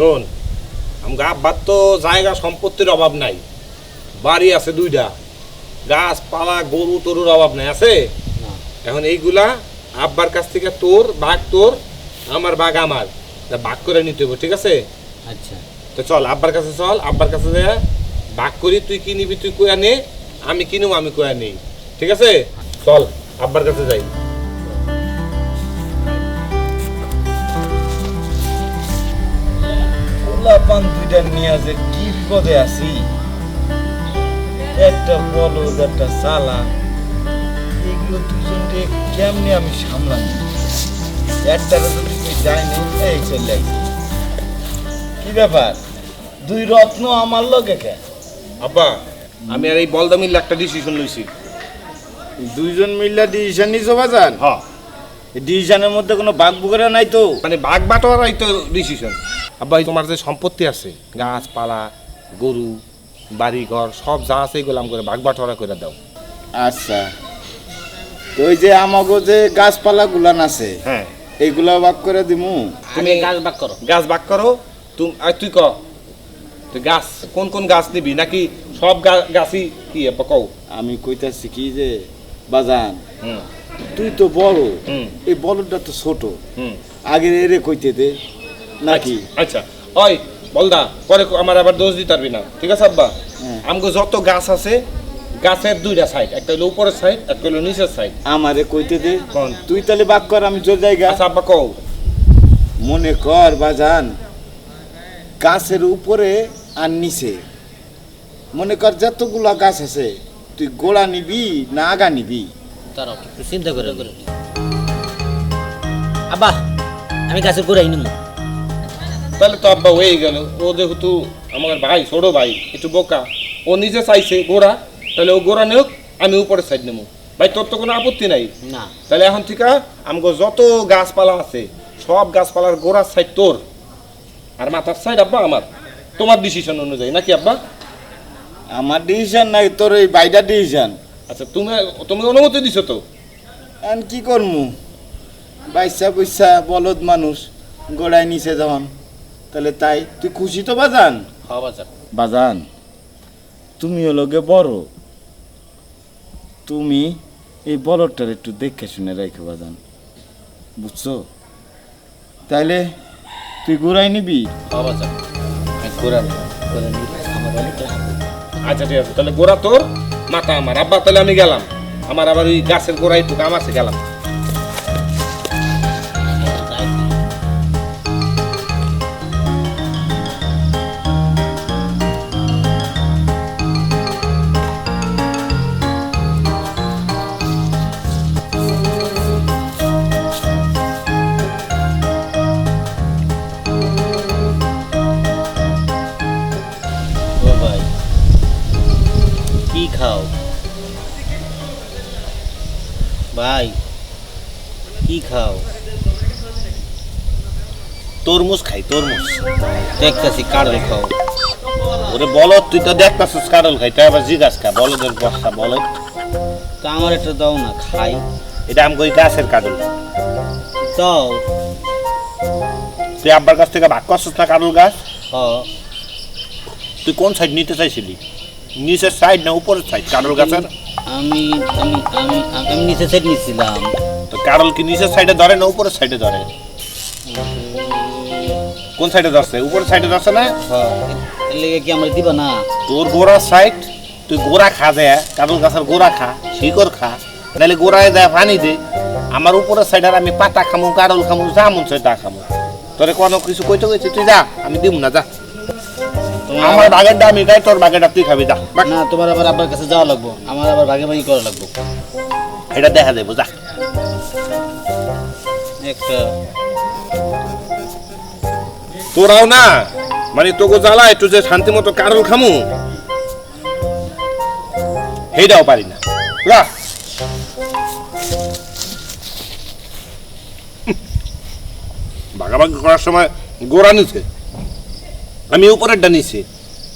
শোন আমগা আব্বার তো জায়গা সম্পত্তির অভাব নাই বাড়ি আছে দুইটা গাছপালা গরু তরুর অভাব নাই আছে? এখন এইগুলা আব্বার কাছ থেকে তোর ভাগ তোর আমার ভাগ আমার ভাগ করে নিতে হবে ঠিক আছে? আচ্ছা। তো চল আব্বার কাছে চল আব্বার কাছে যা ভাগ করি তুই কি নিবি তুই কয়া নে আমি কিনুম আমি কয়া নেই ঠিক আছে? চল আব্বার কাছে যাই। পোলাপান দুইটা নিয়ে যে কি বিপদে আছি? একটা বলদ একটা চালা। এগুলো দুজনকে কেমনে আমি সামলাম? যদি তুই যায়নি এই চলে কি ব্যাপার? দুই রত্ন আমার লগে কে? আব্বা আমি আর এই বলদামিল্লা একটা ডিসিশন লইছি। দুইজন মিল্লা ডিসিশন নিছো বাজান? হ্যাঁ। ডিসিশনের মধ্যে কোনো বাঘ বুকেরা নাই তো? মানে বাঘ বাটোয়ারাই তো ডিসিশন আব্বা তোমার যে সম্পত্তি আছে গাছপালা গরু বাড়ি ঘর সব যা আছে এগুলো আম করে বাঘ বাটোয়ারা করে দাও। আচ্ছা। তো ওই যে আমাগো যে গাছপালা গুলান আছে হ্যাঁ। এইগুলা বাক করে দিমু? তুমি গাছ বাক করো। গাছ বাগ করো। তুমি আর তুই ক তুই গাছ কোন কোন গাছ নিবি? নাকি সব গাছই কি কও? আমি কইতাছি কি যে বাজান হুম। তুই তো বড় হুম। এই বলদটা তো ছোট। হুম। আগে এরে কইতে দে। নাকি? আচ্ছা ওই বলদা পরে আমার আবার দোষ দিতে পারবি না। ঠিক আছে আব্বা? হ্যাঁ। আমগো যত গাছ আছে গাছের দুইটা সাইড একটা হলো উপরের সাইড একটা হলো নিচের সাইড আমারে কইতে দে। কোন? তুই তাহলে বাক কর আমি চলে যাই গা। আচ্ছা আব্বা কও। মনে কর বাজান গাছের উপরে আর নিচে। মনে কর যতগুলা গাছ আছে তুই গোড়া নিবি না আগা নিবি। তারা চিন্তা করে করে আব্বা আমি গাছের গোড়াই নিব তাহলে তো আব্বা হয়ে গেল। ও যেহেতু আমার ভাই ছোট ভাই একটু বোকা ও নিজে চাইছে গোড়া তাহলে ও গোড়া নেওক আমি উপরের সাইড নেব ভাই তোর তো কোনো আপত্তি নাই? না। তাহলে এখন ঠিক আমগো যত গাছপালা আছে সব গাছপালার গোড়ার সাইড তোর। আর মাথার সাইড আব্বা আমার। তোমার ডিসিশন অনুযায়ী নাকি আব্বা? আমার ডিসিশন নাই তোর এই বাইটা ডিসিশন আচ্ছা তুমি তুমি অনুমতি দিছো তো? কি করমু? বাইসা বৈসা বলদ মানুষ গোড়ায় নিচে যখন তাহলে তাই তুই খুশি তো বাজান? বাজার বাজান। তুমি লগে বড়। তুমি এই বলদটার একটু দেখে শুনে রাখো বাজান। বুঝছ? তাইলে তুই গোড়াই নিবি? আমার হবে। আচ্ছা ঠিক আছে। তাহলে গোড়া তোর। মাথা আমার। আব্বা তাহলে আমি গেলাম। আমার আবার ওই গাছের গোড়া একটু কাম আছে গেলাম। তরমুজ খাই তরমুজ। দেখতেছি কাড়ল খাও। ওরে বলদ তুই তো দেখতাছিস কারল খাই তাই আবার জিগাস খা বলদের বস্তা বলদ তো আমার একটা দাও না খাই। এটা আমি কই গাছের কারল দাও। তুই আব্বার কাছ থেকে ভাগ করছিস না কারল গাছ? তুই কোন সাইড নিতে চাইছিলি? নিচের সাইড না উপরের সাইড কারল গাছের? আমি আমি আমি আমি নিচে সেট নিছিলাম। তো কারল কি নিচের সাইডে ধরে না উপরের সাইডে ধরে? কোন সাইডে ধরছে উপরের সাইডে ধরছে না? হ্যাঁ। এর লেগে কি আমরা দিবা না? তোর গোড়ার সাইড তুই গোড়া খা দে কারল গাছের গোড়া খা শিকড় খা। নাহলে গোড়ায় দেয় পানি দে আমার উপরের সাইডে আমি পাতা খামু কারল খামু যা মন তা খামু। তোরে কোনো কিছু কইতে কইছে তুই যা আমি দিব না যা। আমার বাগেরটা আমি গাই তোর বাগেরটা তুই খাবি যা। না তোমার আবার আব্বার কাছে যাওয়া লাগবো। আমার আবার ভাগে ভাগি করা লাগবো। এটা দেখা দেবো যা। একটা তোরাও না। মানে তোকে জ্বালা, একটু যে শান্তি মতো কারল খামু। সেইটাও পারি না। যা। ভাগাভাগি করার সময় গোড়া নিছে। আমি উপরেরটা নিছি।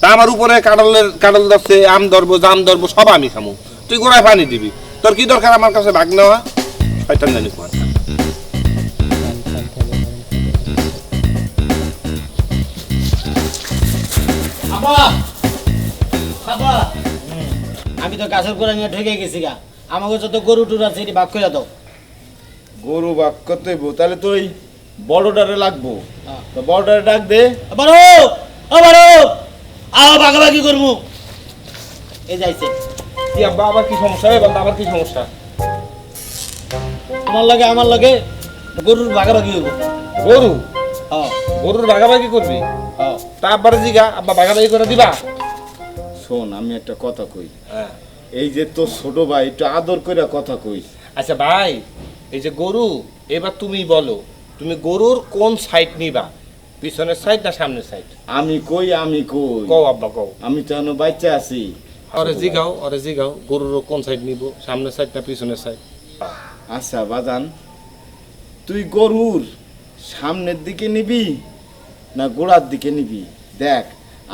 তা আমার উপরে কাডলের কাডল ধরছে, আম ধরবো, জাম ধরবো, সব আমি খামু। তুই গোড়ায় পানি দিবি। তোর কি দরকার আমার কাছে ভাগ নেওয়া? শয়তান জানি কোন আমি তো গাছের গোড়া নিয়ে ঢেকে গেছি গা। আমাকে যত গরু টুর আছে এটি ভাগ করে দাও। গরু বাক করতে তাহলে তো ওই বড়টারে লাগবো। হ্যাঁ। তো বড়টারে ডাক দে। বারো! ও বারো! আও ভাগাভাগি করব এই যাইছে কি আব্বা আবার কি সমস্যা? হয় আবার কি সমস্যা? তোমার লাগে আমার লাগে গরুর ভাগাভাগি হইব। গরু? হ্যাঁ। গরুর ভাগাভাগি করবি? তা আব্বার জিগা আব্বা ভাগাভাগি করে দিবা। শোন আমি একটা কথা কই। হ্যাঁ। এই যে তোর ছোট ভাই একটু আদর করে কথা কই। আচ্ছা ভাই এই যে গরু এবার তুমি বলো তুমি গরুর কোন সাইড নিবা? পিছনের সাইড না সামনের সাইড আমি কই আমি কই? কও আব্বা কও। আমি তো এখনও বাচ্চা আছি। অরে জিগাও অরে জিগাও গরুর কোন সাইড নিব সামনের সাইড না পিছনের সাইড আচ্ছা বাজান তুই গরুর সামনের দিকে নিবি? না গোড়ার দিকে নিবি? দেখ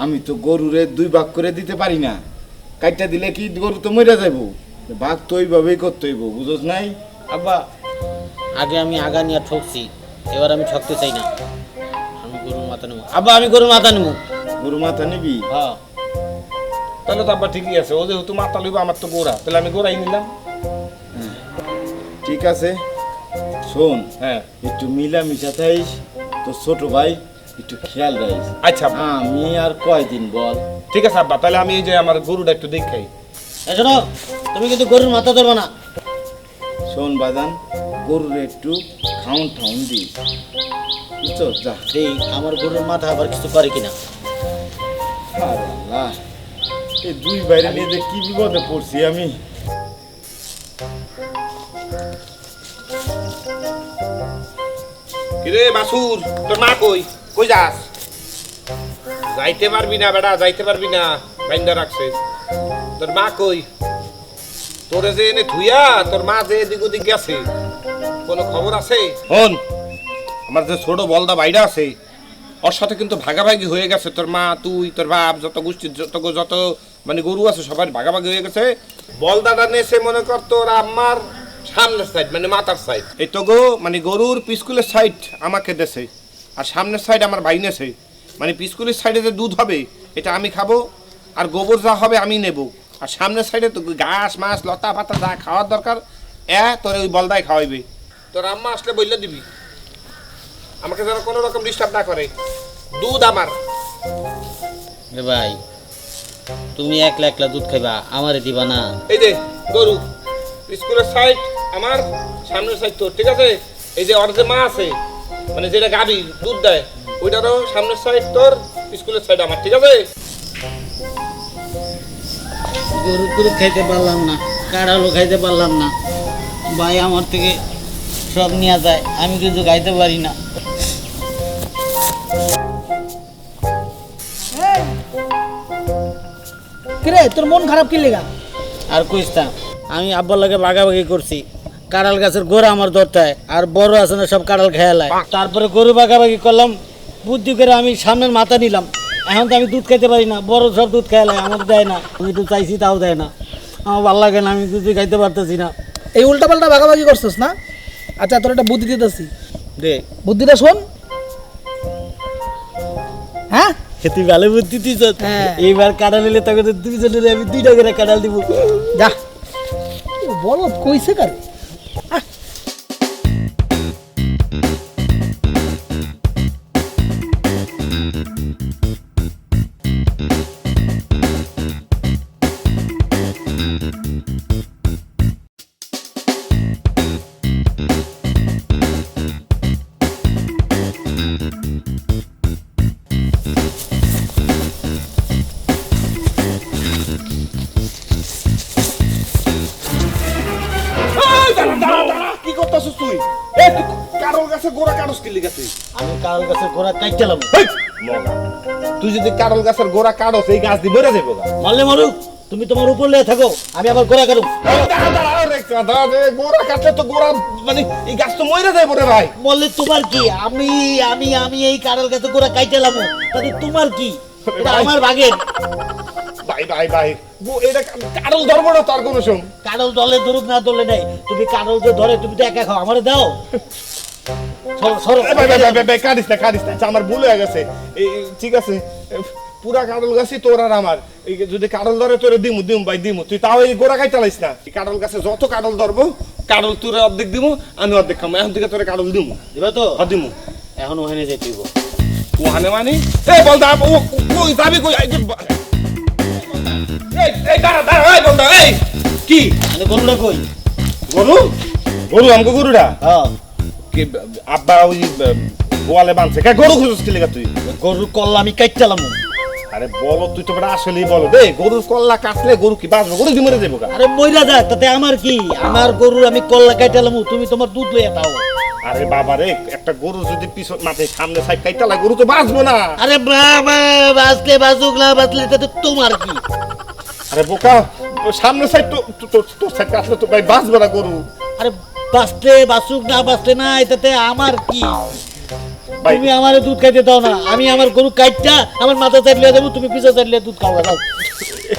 আমি তো গরুরে দুই ভাগ করে দিতে পারি না। কাইটা দিলে কি গরু তো মরে যাব ভাগ তো ওইভাবেই করতে হইব বুঝোস নাই? আব্বা। আগে আমি আগা নিয়ে ঠকছি এবার আমি ঠকতে চাই না। আমি গরুর মাথা নেব। আব্বা আমি গরুর মাথা নেব। গরু মাথা নিবি? হ্যাঁ। তাহলে তো আব্বা ঠিকই আছে ও যেহেতু মাথা লইব আমার তো গোড়া। তাহলে আমি গোড়াই নিলাম। ঠিক আছে। শোন হ্যাঁ। একটু মিলামিশা থাইস তো ছোট ভাই একটু খেয়াল রাখিস। আচ্ছা আব্বা, আমি আর কয়দিন বল? ঠিক আছে আব্বা তাহলে আমি এই যে আমার গরুটা একটু দেখাই। এই শোনো তুমি কিন্তু গরুর মাথা ধরবে না। শোন বাজান গরুর একটু খাউন ঠাউন দিস বুঝছ? যা। এই আমার গরুর মাথা আবার কিছু করে কিনা। আরে আল্লাহ, এই দুই বাইরে নিয়ে যে কি বিপদে পড়ছি আমি। কিরে বাসুর তোর মা কই? কই যাস? যাইতে পারবি না বেটা যাইতে পারবি না বাইন্দা রাখছে তোর মা কই? তোরে যে এনে ধুইয়া তোর মা যে এদিক ওদিক গেছে কোনো খবর আছে? হন আমার যে ছোট বলদা বাইরা আছে ওর সাথে কিন্তু ভাগাভাগি হয়ে গেছে। তোর মা তুই তোর বাপ যত গোষ্ঠীর যত যত মানে গরু আছে সবার ভাগাভাগি হয়ে গেছে। বলদাটা নেছে মনে কর তোর আম্মার সামনের সাইড মানে মাথার সাইড এই তো গো মানে গরুর পিসকুলের সাইড আমাকে দেছে। আর সামনের সাইড আমার ভাই নেছে মানে পিসকুলের সাইডে যে দুধ হবে এটা আমি খাব আর গোবর যা হবে আমি নেব। আর সামনের সাইডে তো ঘাস মাছ লতা পাতা যা খাওয়ার দরকার এ তোর ওই বলদায় খাওয়াইবে। তোর আম্মা আসলে বললে দিবি। আমাকে যেন কোনো রকম ডিস্টার্ব না করে। দুধ আমার। রে ভাই তুমি একলা একলা দুধ খাইবা আমারে দিবা না। এই যে গরু স্কুলের সাইড আমার সামনের সাইড তোর ঠিক আছে? এই যে যে মা আছে মানে যেটা গাবি দুধ দেয় ওইটারও সামনের সাইড তোর স্কুলের সাইড আমার ঠিক আছে? গরু টুরু খাইতে পারলাম না কাড়ালো খাইতে পারলাম না। ভাই আমার থেকে সব নেওয়া যায় আমি কিন্তু খাইতে পারি না। কিরে তোর মন খারাপ কি লেগা? আর কইস্তা আমি আব্বার লাগে বাগাবাগি করছি। কাঁড়াল গাছের গোড়া আমার হয় আর বড় আছে না সব কাঁড়াল খেয়ালায় তারপরে গরু বাগাবাগি করলাম বুদ্ধি করে আমি সামনের মাথা নিলাম। এখন তো আমি দুধ খাইতে পারি না বড় সব দুধ খেয়ালায় আমার দেয় না। আমি তো চাইছি তাও দেয় না। আমার ভালো লাগে না আমি দুধ খাইতে পারতেছি না। এই উল্টা পাল্টা ভাগাভাগি করছিস না? আচ্ছা তোর একটা বুদ্ধি দিতেছি। দে। বুদ্ধিটা শোন। হ্যাঁ? তুই ভালো বুদ্ধি দিস হ্যাঁ। এইবার কাঁড়াল নিলে তখন দুইজনের আমি দুইটা করে কাঁড়াল দিব। যা। বলো কইছে কারে? করতেছিস তুই? এ তুই কারোর গোড়া আমি গাছের গোড়া কাইটালাম তুই যদি কারোর গাছের গোড়া কারোস এই গাছ মরে যাব। মারলে মারুক তুমি তোমার উপর লেগে থাকো আমি আবার গোড়া এই রে, গোড়া কাটলে তো গোড়া মানে এই গাছ তো মরে যাব রে ভাই। বললে তোমার কি? আমি আমি আমি এই কাঁড়াল গাছে গোড়া কাইটালাম তাহলে তোমার কি? আমার ভাগের ভাই ভাই ভাই। এটা কারল ধরবো না তার কোনো সম কাঁড়াল দলে ধরুক না দলে নাই। তুমি কাঁড়াল যে ধরে তুমি তো একা খাও আমারে দাও। কাটিস না কাটিস না। আমার ভুল হয়ে গেছে। ঠিক আছে। পুরা কাঁঠাল গাছই তোর আর আমার। যদি কাঁঠাল ধরে তোরে দিমু দিমু ভাই দিমু। তুই তাও এই গোড়া খাই চালাইস না। কাঁঠাল গাছে যত কাঁঠাল ধরবো কাঁঠাল তোরে অর্ধেক দিমু আমি অর্ধেক খামো। এখন থেকে তোরে কাঁঠাল দিমু। দিবা তো? হ্যাঁ দিমু। এখন ওখানে যেতে ওখানে মানে? এই বল দা ও কই যাবি কই? এই যে বা- এই এই দাঁড়া দাঁড়া এই বল এই। কি? গরুটা কই? গরু? গরু আমগো গরুটা হ্যাঁ। কি আব্বা ওই গোয়ালে বানছে। কে গরু খুঁজছিস কি লেগা তুই? গরুর কল্লা আমি কাইটালাম আরে বলো তুই তো বেটা আসলেই বলো। দে গরুর কল্লা কাটলে গরু কি বাঁচবে? গরু কি মরে যাব গা? আরে মইরা যাক তাতে আমার কি? আমার গরুর আমি কল্লা কাইটালাম তুমি তোমার দুধ লইয়া তাও। আরে বাবা রে একটা গরু যদি পিছন মাঠে সামনে সাইড কাইটালা গরু তো বাঁচবো না। আরে বাবা বাঁচলে বাঁচুক না বাঁচলে তাতে তোমার কি? আরে বোকা সামনে সাইড তো তোর সাইড কাটলে তো ভাই বাঁচবে না গরু। আরে বাঁচলে বাঁচুক না বাঁচলে না এটাতে আমার কি? তুমি আমার দুধ খাইতে দাও না আমি আমার গরু আমার মাথা চাটলিয়ে দেবো তুমি পিছা চাটলিয়ে দুধ খাওয়া দাও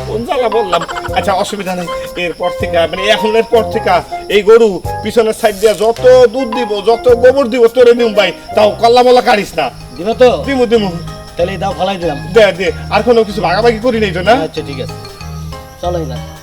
কোন জ্বালা বললাম? আচ্ছা অসুবিধা নেই। এরপর থেকে মানে এখনের পর থেকে এই গরু পিছনের সাইড দিয়ে যত দুধ দিব যত গোবর দিব তোরে দিম ভাই। তাও কল্লা মল্লা কাটিস না। দিবা তো? দিমু দিমু। তাহলে দাও ফালাই দিলাম। দে দে। আর কোনো কিছু ভাগাভাগি করি নাই তো না? আচ্ছা ঠিক আছে। চলো এবার